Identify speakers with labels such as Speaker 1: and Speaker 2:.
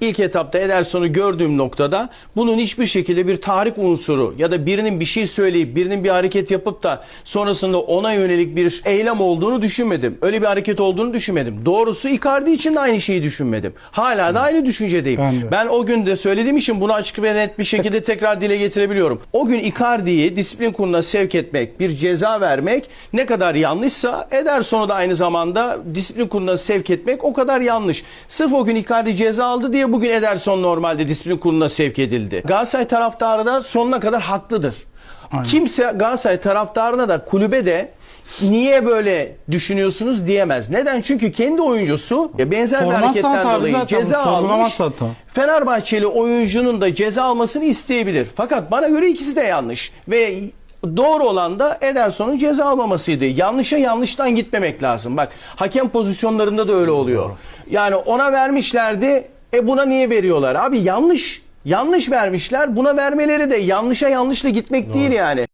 Speaker 1: ilk etapta Ederson'u gördüğüm noktada bunun hiçbir şekilde bir tahrik unsuru ya da birinin bir şey söyleyip birinin bir hareket yapıp da sonrasında ona yönelik bir eylem olduğunu düşünmedim. Öyle bir hareket olduğunu düşünmedim. Doğrusu Icardi için de aynı şeyi düşünmedim. Hala da aynı düşüncedeyim.
Speaker 2: Ben de.
Speaker 1: Ben o gün de söylediğim için bunu açık ve net bir şekilde tekrar dile getirebiliyorum. O gün Icardi'yi disiplin kuruluna sevk etmek, bir ceza vermek ne kadar yanlışsa Ederson'u da aynı zamanda disiplin kuruluna sevk etmek o kadar yanlış. Sırf o gün Icardi ceza aldı diye bugün Ederson normalde disiplin kuruluna sevk edildi. Galatasaray taraftarı da sonuna kadar haklıdır. Kimse Galatasaray taraftarına da kulübe de niye böyle düşünüyorsunuz diyemez. Neden? Çünkü kendi oyuncusu benzer bir
Speaker 2: Sormazsan
Speaker 1: hareketten dolayı
Speaker 2: zaten,
Speaker 1: ceza almış. Fenerbahçeli oyuncunun da ceza almasını isteyebilir. Fakat bana göre ikisi de yanlış. Ve doğru olan da Ederson'un ceza almamasıydı. Yanlışa yanlıştan gitmemek lazım. Bak hakem pozisyonlarında da öyle oluyor. Yani ona vermişlerdi. E buna niye veriyorlar? Abi yanlış. Yanlış vermişler. Buna vermeleri de yanlışa yanlışla gitmek değil yani.